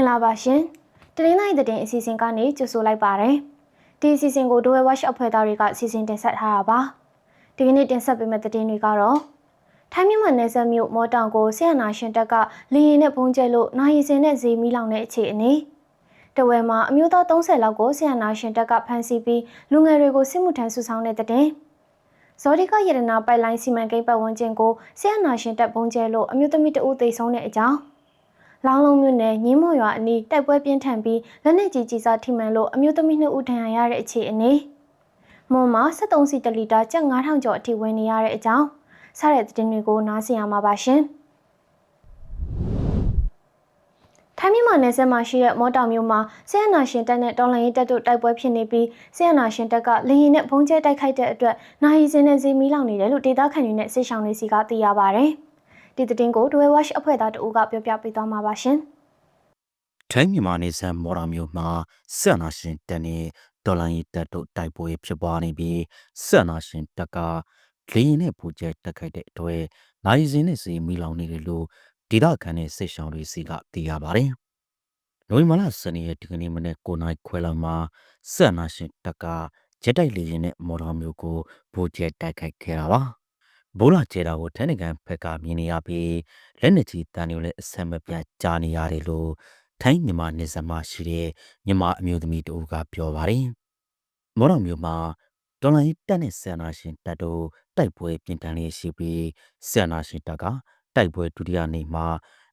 ္ဂလာပါရှင်။တရင်းနိုင်တဲ့တဲ့အစီအစဉ်ကနေကြိုဆိုလိုက်ပါရစေ။ဒီအစီအစဉ်ကိုဒိုဝဲဝက်ရှ်အဖွဲ့သားတွေကစီစဉ်တင်ဆက်ထားတာပါ။ဒီကနေ့တင်ဆက်ပေးမယ့်သတင်းတွေကတော့ထိုင်းမြန်မာနယ်စပ်မြို့မော်တောင်ကိုဆီယနာရှင်တပ်ကလေရင်နဲ့ပုံကျဲလို့နိုင်ရင်စင်နဲ့ဈေးမီလောင်တဲ့အခြေအနေ။တဝဲမှာအမျိုးသား30လောက်ကိုဆီယနာရှင်တပ်ကဖမ်းဆီးပြီးလူငယ်တွေကိုစစ်မှုထမ်းဆူဆောင်းတဲ့တဲ့။ဇော်ဒီကရတနာပိုက်လိုင်းစီမံကိန်းပတ်ဝန်းကျင်ကိုဆီယနာရှင်တပ်ပုံကျဲလို့အမျိုးသမီးတအုပ်သိဆုံးတဲ့အကြောင်း။ လောင်းလုံးမြို့နယ်ညင်းမော်ရွာအနီးတိုက်ပွဲပြင်းထန်ပြီးလက်နက်ကြီးကြီးစားထိမှန်လို့အမျိုးသမီးနှစ်ဦးဒဏ်ရာရတဲ့အခြေအနေ။မွန်မှာ73စီတလီတာကျပ်9000ကျော်အထိဝင်နေရတဲ့အကြောင်းစတဲ့သတင်းတွေကိုနားဆင်ရမှာပါရှင်။ထိုင်းမြန်မာနယ်စပ်မှာရှိတဲ့မော်တောင်မြို့မှာဆီယနာရှင်တပ်နဲ့တော်လှန်ရေးတပ်တို့တိုက်ပွဲဖြစ်နေပြီးဆီယနာရှင်တပ်ကလေရင်နဲ့ဘုံကျဲတိုက်ခိုက်တဲ့အတွက်နိုင်စင်းနဲ့ဇီမီလောင်နေတယ်လို့ဒေသခံတွေနဲ့စစ်ဆောင်တွေစီကသိရပါဗျ။ ဒီသတင်းကိုဒွေဝက်အဖွဲ့သားတအူးကပြောပြပေးသွားမှာပါရှင်။ထိုင်းမြန်မာနယ်စပ်မော်ရာမြို့မှာဆက်နာရှင်တပ်နဲ့ဒေါ်လာရီတပ်တို့တိုက်ပွဲဖြစ်ပွားနေပြီးဆက်နာရှင်တပ်ကလေရင်နဲ့ပူကျဲတက်ခိုက်တဲ့အတွက်နိုင်စင်းနဲ့စီမီလောင်နေတယ်လို့ဒေသခံနဲ့စစ်ဆောင်တွေစီကသိရပါတယ်။နိုဝင်ဘာလ10ရက်ဒီကနေ့မနေ့9နိုင်ခွဲလောက်မှာဆက်နာရှင်တပ်ကဂျက်တိုက်လေရင်နဲ့မော်ရာမြို့ကိုပူကျဲတိုက်ခိုက်ခဲ့တာပါ။ ဘိုးလာကျဲတာကိုထိုင်းနိုင်ငံဘက်ကမြင်နေရပြီးလက်နက်ကြီးတန်တွေလည်းအဆက်မပြတ်ကြားနေရတယ်လို့ထိုင်းမြန်မာနယ်စပ်မှာရှိတဲ့မြန်မာအမျိုးသမီးတို့ကပြောပါတယ်။မော်တော်မျိုးမှာဒေါ်လာရေးတက်နဲ့ဆန္နာရှင်တက်တို့တိုက်ပွဲပြင်တန်းလေးရှိပြီးဆန္နာရှင်တက်ကတိုက်ပွဲဒုတိယနေ့မှာ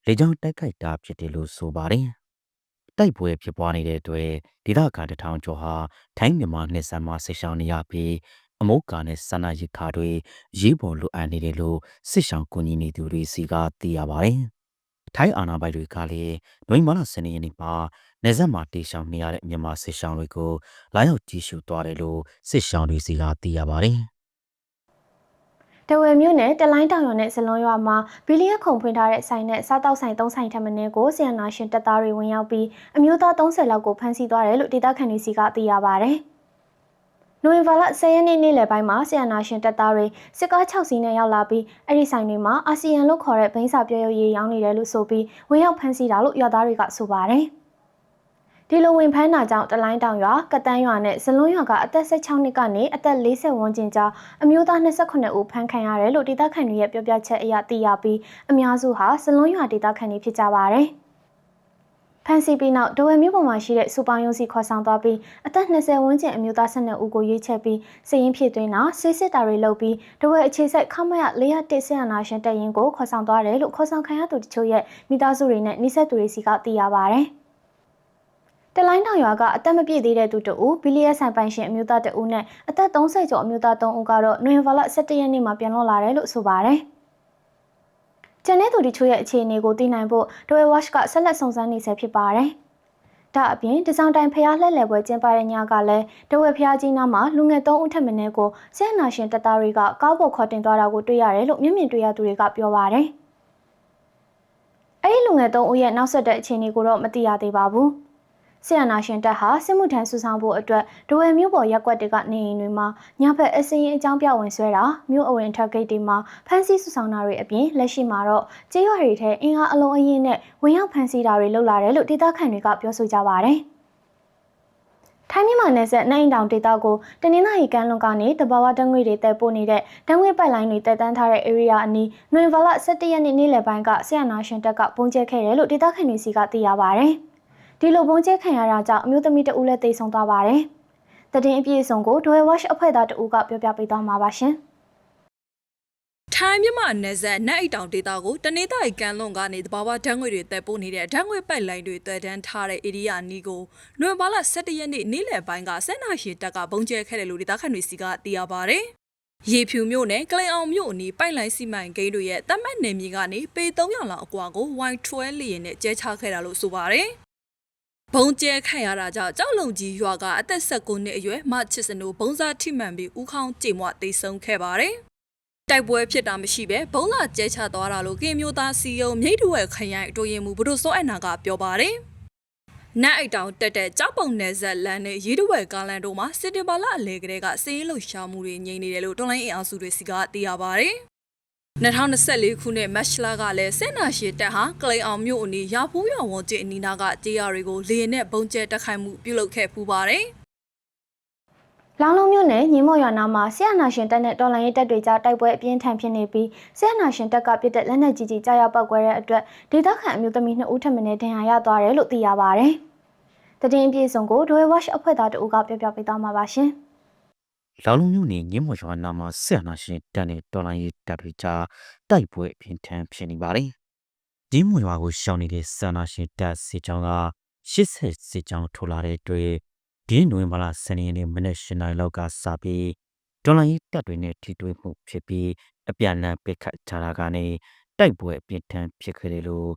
လေကြောင်းတိုက်ခိုက်တာဖြစ်တယ်လို့ဆိုပါတယ်။တိုက်ပွဲဖြစ်ပွားနေတဲ့အတွက်ဒေသခံတထောင်ကျော်ဟာထိုင်းမြန်မာနယ်စပ်မှာဆိတ်ဆောင်နေရပြီး အမုတ်ကာနဲ့ဆန္နာရိခါတွေရေးပေါ်လိုအပ်နေတယ်လို့စစ်ဆောင်ကူညီနေသူတွေစီကသိရပါတယ်။ထိုင်းအာဏာပိုင်တွေကလည်းနိုဝင်ဘာလ10ရက်နေ့မှာနေဆက်မှာတေရှောင်နေရတဲ့မြန်မာစစ်ရှောင်းတွေကိုလာရောက်ကြည့်ရှုသွားတယ်လို့စစ်ရှောင်းတွေစီကသိရပါတယ်တဝယ်မြို့နယ်တလိုင်းတောင်ရွာနဲ့ဇလွန်ရွာမှာဘီလီယံခုံဖွင့်ထားတဲ့ဆိုင်နဲ့စားတောက်ဆိုင်၃ဆိုင်ထပ်မင်းကိုဆီယနာရှင်တပ်သားတွေဝင်ရောက်ပြီးအမျိုးသား30လောက်ကိုဖမ်းဆီးသွားတယ်လို့ဒေသခံတွေစီကသိရပါဗျ။ နိုဝင်ဘာလ10ရက်နေ့နေ့လယ်ပိုင်းမှာဆီယနာရှင်တပ်သားတွေစစ်ကား6စီးနဲ့ရောက်လာပြီးအဲ့ဒီဆိုင်တွေမှာအာဆီယံလို့ခေါ်တဲ့ဘိန်းစာပြောရုပ်ရည်ရောင်းနေတယ်လို့ဆိုပြီးဝင်ရောက်ဖမ်းဆီးတာလို့ရွာသားတွေကဆိုပါတယ်။ဒီလိုဝင်ဖမ်းတာကြောင့်တလိုင်းတောင်ရွာကတန်းရွာနဲ့ဇလွန်ရွာကအသက်16နှစ်ကနေအသက်40ဝန်းကျင်ကြားအမျိုးသား28ဦးဖမ်းခံရတယ်လို့ဒေသခံတွေရဲ့ပြောပြချက်အရသိရပြီးအများစုဟာဇလွန်ရွာဒေသခံတွေဖြစ်ကြပါတယ်။ ဖန်စီပြီးနောက်ဒဝဲမြို့ပေါ်မှာရှိတဲ့စူပေါင်းယုံစီခေါ်ဆောင်သွားပြီးအသက်20ဝန်းကျင်အမျိုးသား12ဦးကိုရွေးချယ်ပြီးစည်ရင်ဖြစ်သွင်းတာဆေးစစ်တာတွေလုပ်ပြီးဒဝဲအခြေဆက်ခမရ401ဆရာနာရှင်တပ်ရင်ကိုခေါ်ဆောင်သွားတယ်လို့ခေါ်ဆောင်ခံရသူတချို့ရဲ့မိသားစုတွေနဲ့နှိဆက်သူတွေစီကသိရပါဗျ။တလိုင်းတောင်ရွာကအသက်မပြည့်သေးတဲ့သူတဦးဘီလီယက်ဆိုင်ပိုင်ရှင်အမျိုးသားတဦးနဲ့အသက်30ကျော်အမျိုးသား3ဦးကတော့နိုဝင်ဘာလ17ရက်နေ့မှာပြန်လွတ်လာတယ်လို့ဆိုပါတယ်။ ကျန်တဲ့သူတို့ချို့ရဲ့အခြေအနေကိုသိနိုင်ဖို့ Dwell Watch ကဆက်လက်စုံစမ်းနေဆဲဖြစ်ပါတယ်။ဒါအပြင်တစောင်းတိုင်ဖျားလှည့်လည်ပွဲကျင်းပတဲ့ညကလည်းတဝက်ဖျားကြီးနားမှာလူငယ်3ဦးထက်မနည်းကိုဆဲနာရှင်တပ်သားတွေကကားပေါ်ခေါ်တင်သွားတာကိုတွေ့ရတယ်လို့မျက်မြင်တွေ့ရသူတွေကပြောပါတယ်။အဲဒီလူငယ်3ဦးရဲ့နောက်ဆက်တဲ့အခြေအနေကိုတော့မသိရသေးပါဘူး။ ဆီယနာရှင်တပ်ဟာစစ်မှုထမ်းဆူဆောင်ဖို့အတွက်ဒဝယ်မြို့ပေါ်ရက်ကွက်တွေကနေအိမ်တွေမှာညဘက်အစင်းရင်အကြောင်းပြဝင်ဆွဲတာမြို့အဝင်ထွက်ဂိတ်တွေမှာဖမ်းဆီးဆူဆောင်တာတွေအပြင်လက်ရှိမှာတော့ကြေးရွာတွေထဲအင်အားအလုံးအင်းနဲ့ဝင်ရောက်ဖမ်းဆီးတာတွေလုပ်လာတယ်လို့ဒေသခံတွေကပြောဆိုကြပါတယ်။ထိုင်းမြန်မာနယ်စပ်နိုင်တောင်ဒေသကိုတနင်္လာရီကမ်းလွန်ကနေတဘာဝတငွေတွေတက်ပို့နေတဲ့တငွေပိုက်လိုင်းတွေတက်တန်းထားတဲ့ area အနီးနွေဗလာ17ရက်နေ့နေ့လယ်ပိုင်းကဆီယနာရှင်တပ်ကပုံကျဲခဲ့တယ်လို့ဒေသခံတွေစီကသိရပါဗျ။ ဒီလိုပုံကျဲခံရတာကြောင့်အမျိုးသမီးတဦးလည်းတိတ်ဆုံးသွားပါတယ်။တည်င်းအပြည့်အစုံကို Dwell Watch အဖွဲ့သားတဦးကပြောပြပေးသွားမှာပါရှင်။ထိုင်းမြန်မာနယ်စပ်နတ်အိတ်တောင်ဒေသကိုတနေ့တိုင်းကန်လွန်ကနေတဘာဝဓာတ်ငွေတွေတက်ပို့နေတဲ့ဓာတ်ငွေပိုက်လိုင်းတွေတက်တန်းထားတဲ့ဧရိယာနီးကိုနိုဝင်ဘာလ17ရက်နေ့နေ့လယ်ပိုင်းကစက်နာရှည်တပ်ကဘုံကျဲခဲ့တယ်လို့ဒေသခံတွေစီကသိရပါဗျ။ရေဖြူမြို့နယ်ကလိန်အောင်မြို့အနီးပိုက်လိုင်းစီမံကိန်းတွေရဲ့တတ်မှတ်နယ်မြေကနေပေ300လောက်အကွာကို Y12 လီရင်နဲ့ကျဲချခဲ့တာလို့ဆိုပါတယ်။ ဘုံကျဲခံရတာကြောင့်ကြောက်လုံကြီးရွာကအသက်16နှစ်အရွယ်မချစ်စနိုဘုံစားထိမှန်ပြီးဥခေါင်းကြေမွတိတ်ဆုံးခဲ့ပါတယ်။တိုက်ပွဲဖြစ်တာမရှိဘဲဘုံလာကျဲချသွားတာလို့ကင်မျိုးသားစီယုံမြိတ်တဝဲခရိုင်အတူရင်မူဘုဒ္ဓစောအနာကပြောပါတယ်။နတ်အိတ်တောင်တက်တဲ့ကြောက်ပုံနယ်ဆက်လမ်းနဲ့ရေတဝဲကားလန်တို့မှာစစ်တင်ဘာလအလေကလေးကစီးရင်လှုပ်ရှားမှုတွေငြိမ်နေတယ်လို့တွန်လိုင်းအင်အားစုတွေစီကသိရပါတယ်။ 2024ခုနှစ်မတ်လကလည်းစစ်နာရှင်တပ်ဟာကလိန်အောင်မြို့အနီးရာဖူးရွာဝန်ကျင်းအနီးနားကကြေးရတွေကိုလေရင်နဲ့ပုံကျဲတက်ခိုက်မှုပြုလုပ်ခဲ့ပူပါတယ်။လောင်လုံးမြို့နယ်ညီမော့ရွာနာမှာဆီယနာရှင်တပ်နဲ့တော်လိုင်းရေးတပ်တွေကြားတိုက်ပွဲအပြင်းထန်ဖြစ်နေပြီးဆီယနာရှင်တပ်ကပြစ်တဲ့လက်နက်ကြီးကြီးကြားရောက်ပောက်ကွဲတဲ့အတွက်ဒေသခံအမျိုးသမီး2ဦးထပ်မံဒဏ်ရာရသွားတယ်လို့သိရပါဗျ။တည်င်းအပြည့်စုံကိုဒွေဝက်အဖွဲ့သားတို့ကပြောပြပေးသွားမှာပါရှင်။ လောင်လုံးမြို့နယ်ညင်းမော်ရွာနာမှာဆက်အနာရှင်တပ်နဲ့တော်လိုင်းရေးတပ်တွေကြားတိုက်ပွဲအပြင်ထန်ဖြစ်နေပါတယ်။ညင်းမော်ရွာကိုရှောင်နေတဲ့ဆက်အနာရှင်တပ်စစ်ကြောင်းက80စစ်ကြောင်းထိုးလာတဲ့တွေ့ဒီနိုဝင်ဘာလ10ရက်နေ့မနက်၈နာရီလောက်ကစပြီးတော်လိုင်းရေးတပ်တွေနဲ့ထိတွေ့မှုဖြစ်ပြီးအပြန်အလှန်ပစ်ခတ်ကြတာကနေတိုက်ပွဲအပြင်ထန်ဖြစ်ခဲ့တယ်လို့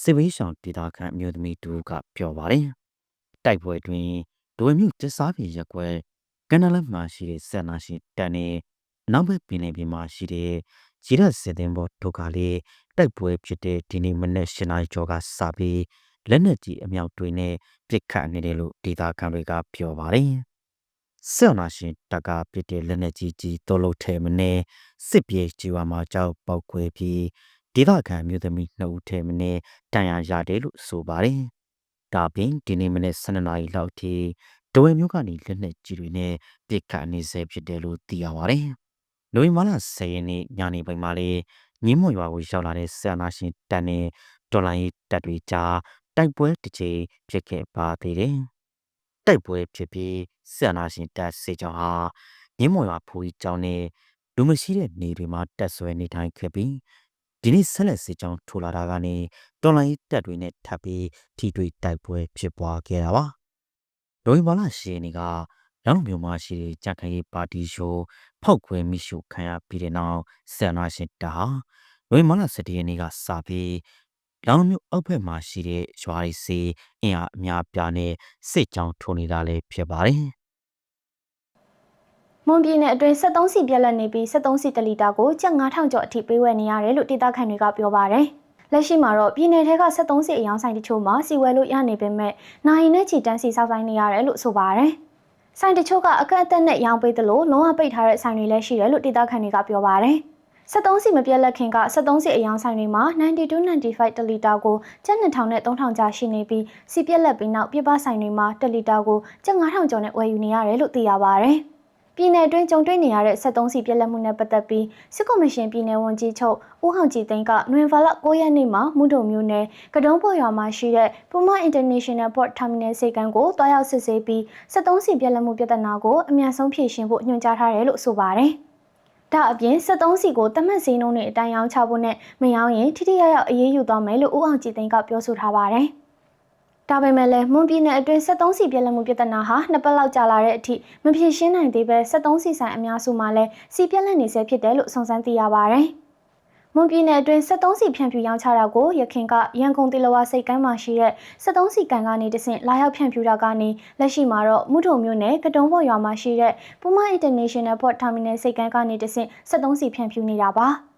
စစ်ဘေးရှောင်ဒေသခံအမျိုးသမီးတူကပြောပါတယ်။တိုက်ပွဲတွင်ဒွေမြို့တစားပြေရက်ကွယ် ကနလမှာရှိတဲ့ဆက်နာရှိတပ်နဲ့နောက်ဘက်ပင်လယ်ပြင်မှာရှိတဲ့ဂျီရက်စစ်တင်ဘောဒုက္ခလေးတိုက်ပွဲဖြစ်တဲ့ဒီနေ့မနေ့၈နာရီကျော်ကစပြီးလက်နက်ကြီးအမြောက်တွေနဲ့ပစ်ခတ်နေတယ်လို့ဒေသခံတွေကပြောပါတယ်။ဆက်နာရှင်တပ်ကပစ်တဲ့လက်နက်ကြီးကြီးတော်လို့ထဲမနေစစ်ပြေးကြီးဝါမှာကြောက်ပောက်ခွဲပြီးဒေသခံမျိုးသမီး2ဦးထဲမနေတန်ရာရတယ်လို့ဆိုပါတယ်။ဒါပြင်ဒီနေ့မနေ့12နာရီလောက်ထိ ဒဝဲမျိုးကနေလက်နက်ကြီးတွေနဲ့ပစ်ခတ်နေဆဲဖြစ်တယ်လို့သိရပါတယ်။နိုဝင်ဘာလ10ရက်နေ့ညနေပိုင်းမှာလေညင်းမွန်ရွာကိုရောက်လာတဲ့ဆန္ဒရှင်တပ်နဲ့တော်လိုင်းတပ်တွေကြားတိုက်ပွဲတစ်ချိန်ဖြစ်ခဲ့ပါသေးတယ်။တိုက်ပွဲဖြစ်ပြီးဆန္ဒရှင်တပ်စေကြောင်းဟာညင်းမွန်ရွာဖူကြီးကျောင်းနဲ့လူမရှိတဲ့နေတွေမှာတက်ဆွဲနေထိုင်ခဲ့ပြီးဒီနေ့ဆက်လက်စေကြောင်းထိုးလာတာကနေတော်လိုင်းတပ်တွေနဲ့ထပ်ပြီးထိတွေ့တိုက်ပွဲဖြစ်ပွားခဲ့တာပါ။ နိုဝင်ဘာလ10ရက်နေ့ကလောင်မြို့မှာရှိတဲ့ကြက်ခိုင်ရေးပါတီရှိုးဖောက်ခွဲမိရှုခံရပြီးတဲ့နောက်ဆန္ဒရှင်တပ်ဟာနိုဝင်ဘာလ17ရက်နေ့ကစပြီးလောင်မြို့အောက်ဘက်မှာရှိတဲ့ရွာရီစီအင်အားအများပြားနဲ့စစ်ကြောင်းထိုးနေတာလည်းဖြစ်ပါတယ်။မွန်ပြည်နယ်အတွင်း73စီပြက်လက်နေပြီး73စီတလီတာကိုကျပ်9000ကျော်အထိပေးဝယ်နေရတယ်လို့ဒေသခံတွေကပြောပါတယ်။ လက်ရှိမှာတော့ပြည်နယ်ထဲက73စီအယောင်ဆိုင်တချို့မှာစီဝယ်လို့ရနေပေမဲ့နိုင်နဲ့ချီတန်းစီစောက်ဆိုင်နေရတယ်လို့ဆိုပါတယ်။ဆိုင်တချို့ကအကန့်အသတ်နဲ့ရောင်းပေးသလိုလုံးဝပိတ်ထားတဲ့ဆိုင်တွေလည်းရှိတယ်လို့ဒေသခံတွေကပြောပါတယ်။73စီမပြက်လက်ခင်က73စီအယောင်ဆိုင်တွေမှာ92 95တလီတာကိုကျပ်2000နဲ့3000ကျရှိနေပြီးစီပြက်လက်ပြီးနောက်ပြပဆိုင်တွေမှာတလီတာကိုကျပ်9000ကျော်နဲ့ဝယ်ယူနေရတယ်လို့သိရပါတယ်။ ပြည်နယ်အတွင်းကြုံတွေ့နေရတဲ့73စီပြက်လက်မှုနဲ့ပတ်သက်ပြီးစစ်ကော်မရှင်ပြည်နယ်ဝန်ကြီးချုပ်ဦးဟောင်ကြည်သိန်းကနွေဗာလ9ရက်နေ့မှာမုဒုံမြို့နယ်ကတုံးပေါ်ရွာမှာရှိတဲ့ Puma International Port Terminal စိတ်ကမ်းကိုတွားရောက်စစ်ဆေးပြီး73စီပြက်လက်မှုပြဿနာကိုအမြန်ဆုံးဖြေရှင်းဖို့ညွှန်ကြားထားတယ်လို့ဆိုပါတယ်။ဒါအပြင်73စီကိုတမတ်စည်းနှုံးနဲ့အတိုင်းရောင်းချဖို့နဲ့မရောင်းရင်ထိထိရောက်ရောက်အရေးယူသွားမယ်လို့ဦးအောင်ကြည်သိန်းကပြောဆိုထားပါတယ်။ ဒါပေမဲ့လည်းမွန်ပြည်နယ်အတွင်း73စီပြက်လက်မှုပြဿနာဟာနှစ်ပတ်လောက်ကြာလာတဲ့အထိမဖြေရှင်းနိုင်သေးပဲ73စီဆိုင်အများစုမှာလည်းစီပြက်လက်နေဆဲဖြစ်တယ်လို့စုံစမ်းသိရပါဗျ။မွန်ပြည်နယ်အတွင်း73စီဖြန့်ဖြူးရောင်းချတာကိုရခင်ကရန်ကုန်တေလဝါစိတ်ကမ်းမှာရှိတဲ့73စီကန်ကနေတဆင့်လာရောက်ဖြန့်ဖြူးတာကနေလက်ရှိမှာတော့မုထုံမြို့နယ်ကတုံးပေါ်ရွာမှာရှိတဲ့ Puma International Port Terminal စိတ်ကမ်းကနေတဆင့်73စီဖြန့်ဖြူးနေတာပါ။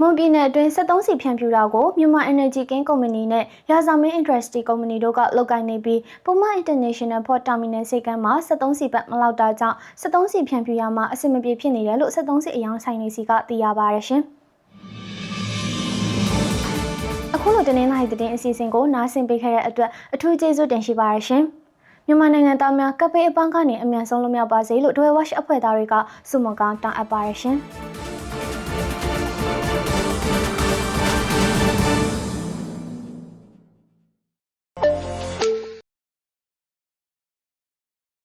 မွန်ပြည်နယ်အတွင်း73စီဖြန့်ဖြူတာကိုမြန်မာ Energy King Company နဲ့ရာဇာမင်း Industry Company တို့ကလုပ်ကိုင်နေပြီး Puma International Port Terminal စိတ်ကမ်းမှာ73စီပတ်မလောက်တာကြောင့်73စီဖြန့်ဖြူရမှာအဆင်မပြေဖြစ်နေတယ်လို့73စီအယောင်ဆိုင်နေစီကသိရပါရရှင်။အခုလိုတင်းနေနိုင်တဲ့အစီအစဉ်ကိုနားဆင်ပေးခဲ့တဲ့အတွက်အထူးကျေးဇူးတင်ရှိပါရရှင်။မြန်မာနိုင်ငံသားများကပ်ပေးအပန်းကနေအမြန်ဆုံးလွတ်မြောက်ပါစေလို့ဒွဲဝက်အဖွဲ့သားတွေကဆုမကောင်းတောင်းအပ်ပါရရှင်။